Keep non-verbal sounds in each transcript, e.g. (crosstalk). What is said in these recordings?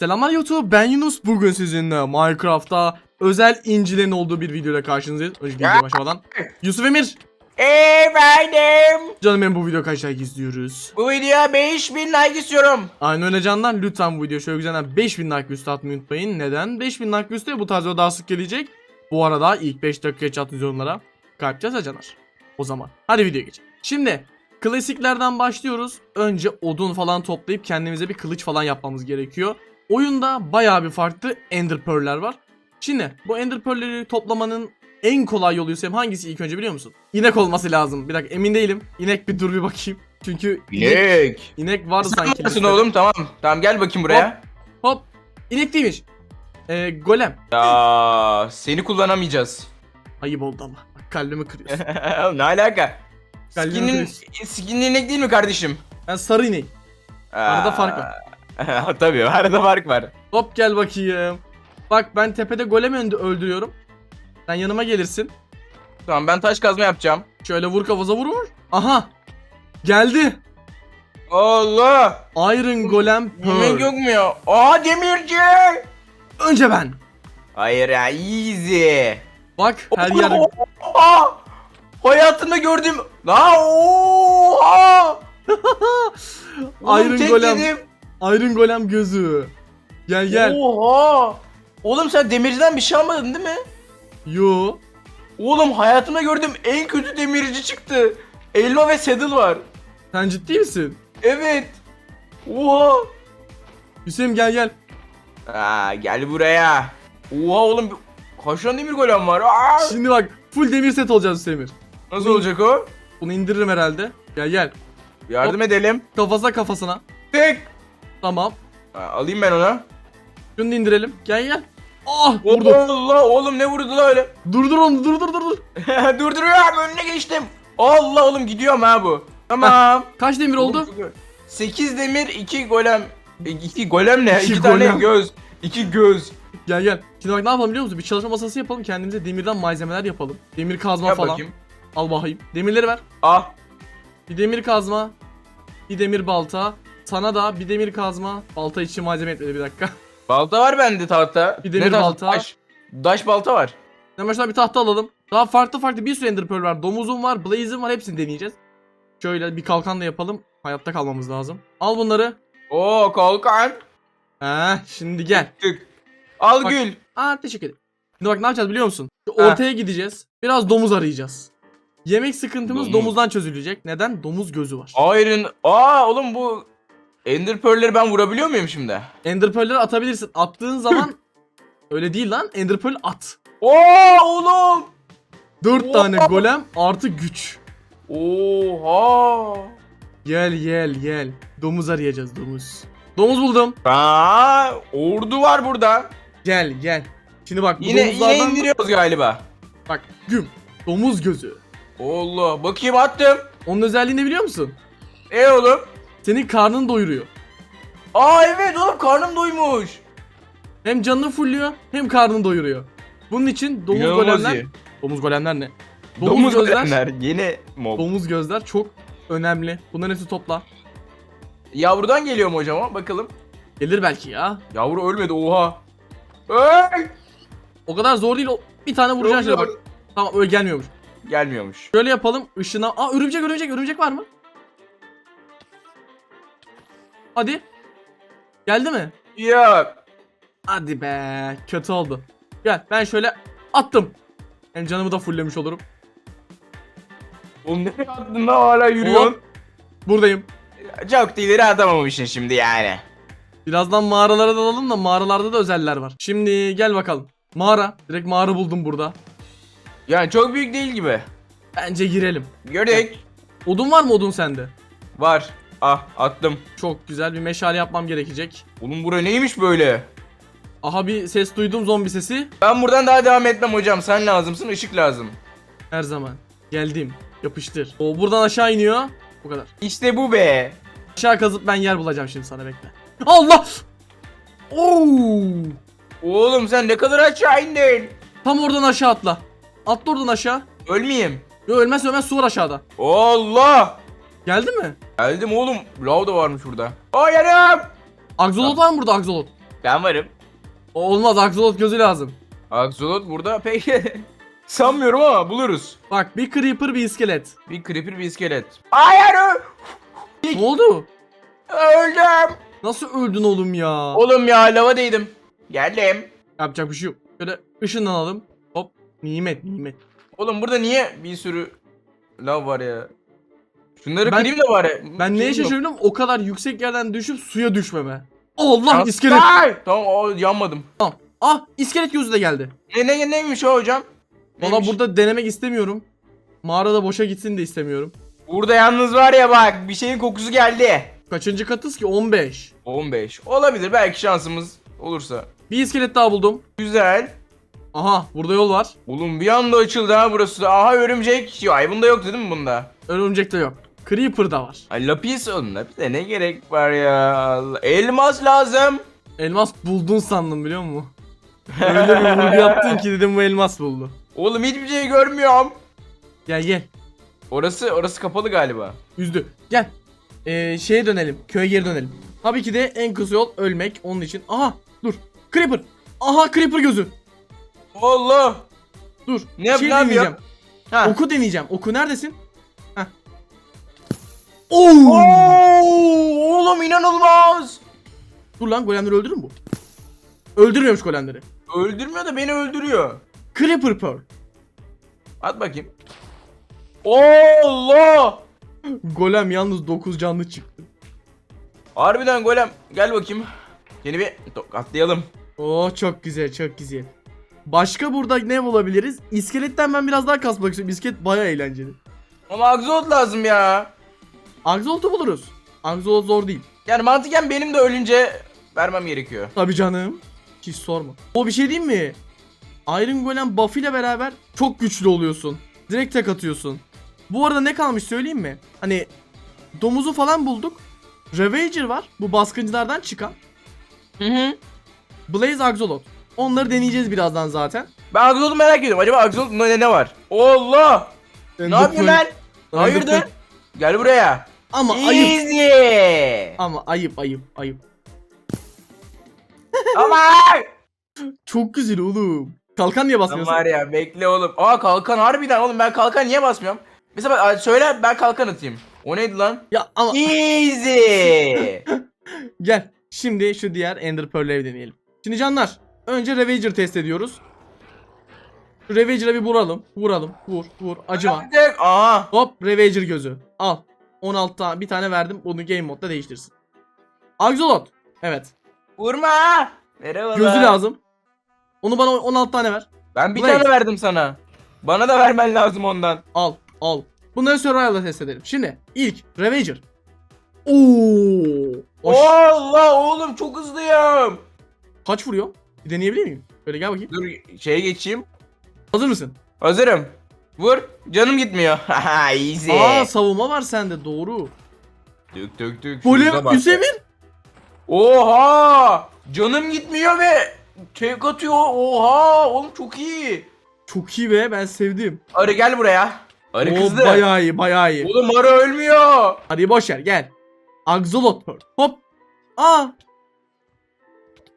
Selamlar YouTube ben Yunus bugün sizinle Minecraft'ta özel incilerin olduğu bir videoyla karşınızdayız. Önce videoya başlamadan. Yusuf Emir. Efendim. Canım benim bu video kaç like izliyoruz. Bu videoya 5000 like istiyorum. Aynen öyle canlar lütfen bu video şöyle güzelden 5000 like üstü atmayı unutmayın. Neden? 5000 like üstü bu tarz video daha sık gelecek. Bu arada ilk 5 dakika chat yorumlara kalp yaz canlar. O zaman hadi videoya geçelim. Şimdi klasiklerden başlıyoruz. Önce odun falan toplayıp kendimize bir kılıç falan yapmamız gerekiyor. Oyunda bayağı bir farklı Ender Pearl'ler var. Şimdi bu Ender Pearl'leri toplamanın en kolay yolu Hüseyin hangisi ilk önce biliyor musun? İnek olması lazım. Bir dakika emin değilim. İnek bir dur bir bakayım. Çünkü inek, Bilek. inek vardı Sen sanki. listede. oğlum tamam. Tamam gel bakayım buraya. Hop. İnek değilmiş. Ee, golem. Ya seni kullanamayacağız. Ayıp oldu ama. Bak kalbimi kırıyorsun. (laughs) ne alaka? Kalbimi Skinin, skinin inek değil mi kardeşim? Ben sarı inek. Arada fark var. (laughs) Tabii arada fark var. Hop gel bakayım. Bak ben tepede golemi öldü- öldürüyorum. Sen yanıma gelirsin. Tamam ben taş kazma yapacağım. Şöyle vur kafasına vur vur. Aha. Geldi. Allah. Iron Golem Yemek Pearl. yok mu ya? Aa demirci. Önce ben. Hayır ya easy. Bak her yer Oha! Hayatımda gördüm. La oha! (laughs) Oğlum, Iron tek Golem. yedim. Iron Golem gözü. Gel gel. Oha! Oğlum sen demirciden bir şey almadın değil mi? Yo. Oğlum hayatımda gördüğüm en kötü demirci çıktı. Elma ve saddle var. Sen ciddi misin? Evet. Oha! Hüseyin gel gel. Aa, gel buraya. Oha oğlum kaç tane demir golem var? Aa! Şimdi bak full demir set olacağız Hüseyin. Nasıl olacak o? Bunu indiririm herhalde. Gel gel. Yardım edelim. Kafasına kafasına. Tek. Tamam. Alayım ben onu. Şunu da indirelim. Gel gel. Ah vurdu. Allah oğlum ne vurdu la öyle? (laughs) Dur dur onu dur dur dur dur. (laughs) Durduruyorum önüne geçtim. Allah oğlum gidiyorum ha bu. Tamam. Kaç demir oldu? 8 demir 2 golem. 2 golem ne? İki 2 tane golem. göz. 2 göz. Gel gel. Şimdi bak ne yapalım biliyor musun? Bir çalışma masası yapalım. Kendimize demirden malzemeler yapalım. Demir kazma Yap falan. bakayım. Al bakayım. Demirleri ver. Ah. Bir demir kazma. Bir demir balta. Sana da bir demir kazma. Balta için malzeme etmedi bir dakika. (laughs) Balta var bende tahta. Bir demir Ne balta. Daş. Daş balta var. Hemen şöyle bir tahta alalım. Daha farklı farklı bir sürü ender pearl var. Domuzum var, blaze'im var. Hepsini deneyeceğiz. Şöyle bir kalkan da yapalım. Hayatta kalmamız lazım. Al bunları. Oo kalkan. He, şimdi gel. Tık. Al Bak. gül. Aa teşekkür ederim. Şimdi bak ne yapacağız biliyor musun? Şu Ha. Ortaya gideceğiz. Biraz domuz arayacağız. Yemek sıkıntımız Domuz. domuzdan çözülecek. Neden? Domuz gözü var. Iron. Aa oğlum bu Ender Pearl'leri ben vurabiliyor muyum şimdi? Ender pearl'leri atabilirsin. Attığın (clears throat) zaman öyle değil lan. Ender pearl at. Oo oğlum. 4 Oha. tane golem artı güç. Oha. Gel gel gel. Domuz arayacağız domuz. Domuz buldum. Aa ordu var burada. Gel gel. Şimdi bak Yine yine domuzlardan indiriyoruz galiba. bak güm. Domuz gözü. Allah bakayım attım. Onun özelliğini biliyor musun? E oğlum. Senin karnını doyuruyor. Aa evet oğlum karnım doymuş. Hem canını fulluyor hem karnını doyuruyor. Bunun için domuz İnanılmaz golemler... iyi. Domuz golemler ne? Domuz, Domuz gözler... golemler yeni mob. Domuz gözler çok önemli. Bunların hepsi topla. Yavrudan geliyor mu hocam o? Bakalım. Gelir belki ya. Yavru ölmedi oha. Öy! O kadar zor değil. o- Bir tane vuracaksın şöyle bak. Tamam öyle gelmiyormuş. Gelmiyormuş. Şöyle yapalım. Işına... Aa örümcek örümcek örümcek var mı? Hadi. Geldi mi? Yok. Hadi be. Kötü oldu. Gel ben şöyle attım. Hem canımı da fulllemiş olurum. Oğlum ne attın lan hala yürüyorsun. Hop. Buradayım. Çok da ileri atamamışsın şimdi yani. Birazdan mağaralara dalalım da mağaralarda da özeller var. Şimdi gel bakalım. Mağara. Direkt mağara buldum burada. Yani çok büyük değil gibi. Bence girelim. Gördük. Odun var mı odun sende? Var. Ah attım. Çok güzel bir meşale yapmam gerekecek. Oğlum bura neymiş böyle? Aha bir ses duydum zombi sesi. Ben buradan daha devam etmem hocam. Sen lazımsın, ışık lazım. Her zaman. Geldim. Yapıştır. O buradan aşağı iniyor. Bu kadar. İşte bu be. Aşağı kazıp ben yer bulacağım şimdi sana bekle. Allah! Oo! Oğlum sen ne kadar aşağı indin. Tam oradan aşağı atla. Atla oradan aşağı. Ölmeyeyim. Yo ölmez ölmez su var aşağıda. Allah. Geldi mi? Geldim oğlum. Lav da varmış burada. Aa yanım. Axolot var mı burada axolot? Ben varım. O olmaz Axolot gözü lazım. Axolot burada (laughs) pek sanmıyorum ama buluruz. Bak bir creeper bir iskelet. Bir creeper bir iskelet. Hayır Ne oldu? öldüm. Nasıl öldün oğlum ya? Oğlum ya lava değdim. Geldim. Yapacak bir şey yok. Şöyle ışınlanalım. Hop. Nimet nimet. Oğlum burada niye bir sürü lav var ya? Şunları Ben- kırayım da var ya. Ben neye şaşırıyorum? O kadar yüksek yerden düşüp suya düşmeme. Allah Ya- iskelet. Ay! Tamam o yanmadım. Tamam. Ah iskelet gözü de geldi. Ne, ne neymiş o hocam? Valla Neymiş? burada denemek istemiyorum. Mağarada boşa gitsin de istemiyorum. Burada yalnız var ya bak bir şeyin kokusu geldi. Kaçıncı katız ki? 15. 15. Olabilir belki şansımız olursa. Bir iskelet daha buldum. Güzel. Aha burada yol var. Oğlum bir anda açıldı ha burası. Aha örümcek. Ay bunda yoktu değil mi bunda? Örümcek de yok. Creeper da var. Ay lapis oğlum lapise ne gerek var ya? Elmas lazım. Elmas buldun sandım biliyor musun? Öyle bir vurgu yaptın ki dedim bu elmas buldu. Oğlum hiçbir şey görmüyorum. Gel gel. Orası orası kapalı galiba. Üzdü. Gel. Ee, şeye dönelim. Köye geri dönelim. Tabii ki de en kısa yol ölmek onun için. Aha dur. Creeper. Aha Creeper gözü. Allah. Dur. Ne şey yapıyor? deneyeceğim. Ha. Oku deneyeceğim. Oku neredesin? Oo! Oğlum inanılmaz. Dur lan golemleri öldürür mü bu? Öldürmüyormuş golemleri. Öldürmüyor da beni öldürüyor. Creeper Pearl. At bakayım. Allah. Golem yalnız 9 canlı çıktı. Harbiden golem gel bakayım. Seni bir atlayalım. Oo çok güzel çok güzel. Başka burada ne bulabiliriz? İskeletten ben biraz daha kasmak istiyorum. İskelet baya eğlenceli. Ama Axolot lazım ya. Axolot'u buluruz. Axolot zor değil. Yani mantıken benim de ölünce vermem gerekiyor. Tabii canım. Hiç sorma. O bir şey değil mi? Iron Golem buff ile beraber çok güçlü oluyorsun. Direkt tek atıyorsun. Bu arada ne kalmış söyleyeyim mi? Hani domuzu falan bulduk. Ravager var. Bu baskıncılardan çıkan. Hı hı. Blaze Axolot. Onları deneyeceğiz birazdan zaten. Ben Axolot'u merak ediyorum. Acaba Axolot'un ne, ne var? Allah! ne yapıyorsun lan? Hayırdır? Gel buraya. Ama ayıp. Easy. Ama ayıp ayıp ayıp. (laughs) Ama. Çok güzel oğlum. Kalkan niye basmıyorsun? var ya bekle oğlum. Aa kalkan harbiden oğlum ben kalkan niye basmıyorum? Mesela bak, söyle ben kalkan atayım. O neydi lan? Ya ama Easy. (laughs) gel. Şimdi şu diğer Ender Pearl'leri deneyelim. Şimdi canlar. Önce Ravager test ediyoruz. Şu Ravager'a bir vuralım. Vuralım. Vur. Vur. Acıma. Tek- Aha. Hop Ravager gözü. Al. 16 tane bir tane verdim. Bunu game modda değiştirsin. Axolot. Evet. Vurma. Merhabalar. Gözü lazım. Onu bana 16 tane ver. Ben bir Blaze. tane verdim sana. Bana da vermen lazım ondan. Al. Al. Bunları Survival'da test edelim. Şimdi ilk Ravager. Oo. Allah oğlum çok hızlıyım. Kaç vuruyor? Bir deneyebilir miyim? Böyle gel bakayım. Dur şeye geçeyim. Hazır mısın? Hazırım. Vur. Canım gitmiyor. (laughs) Easy. Aa savunma var sende doğru. Tük tük. şurada Golem. Hüseyin. Oha! Canım gitmiyor ve tek atıyor. Oha! Oğlum çok iyi. Çok iyi be ben sevdim. Arı gel buraya. Arı Oo, kızdı. bayağı iyi bayağı iyi. Oğlum arı ölmüyor. Hadi boş ver gel. Axolot. Hop. Aa.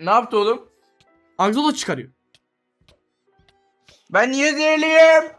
Ne yaptı oğlum? Axolot çıkarıyor. Ben niye zehirliyim?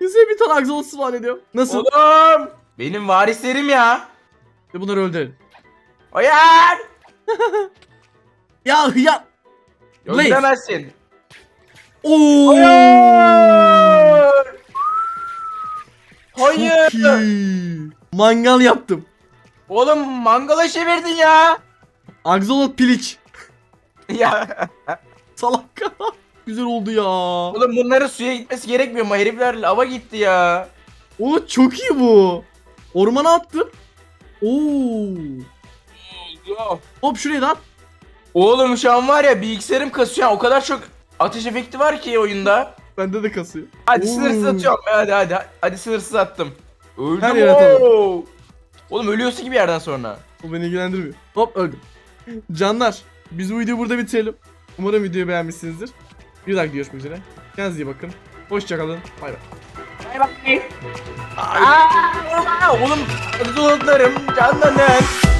Hüseyin bir tane Axolot spawn ediyor. Nasıl? Oğlum! Benim varislerim ya. Ve bunları öldürelim. Hayır! (laughs) Ya ya. Blaze. Öldüremezsin. Oo. Hayır! Hayır! Çok iyi. Mangal yaptım. Oğlum mangala çevirdin ya. Axolot piliç. ya. (laughs) Salak. (laughs) Güzel oldu ya. Oğlum bunların suya gitmesi gerekmiyor mu? Herifler lava gitti ya. Oo çok iyi bu. Ormana attım. Oo. Allah. Hop şuraya da at. Oğlum şu an var ya bilgisayarım kasıyor. O kadar çok ateş efekti var ki oyunda. Bende de kasıyor. Hadi Oo. sınırsız atıyorum. Hadi hadi. Hadi sınırsız attım. Öldüm. Her yere atalım. oo. Oğlum ölüyorsun ki bir yerden sonra. Bu beni ilgilendirmiyor. Hop öldüm. Canlar biz bu videoyu burada bitirelim. Umarım videoyu beğenmişsinizdir. Bir dahaki görüşmek üzere. Kendinize iyi bakın. Hoşçakalın. Bay bay. Bay bay. Aa, oğlum, oğlum, canlanın.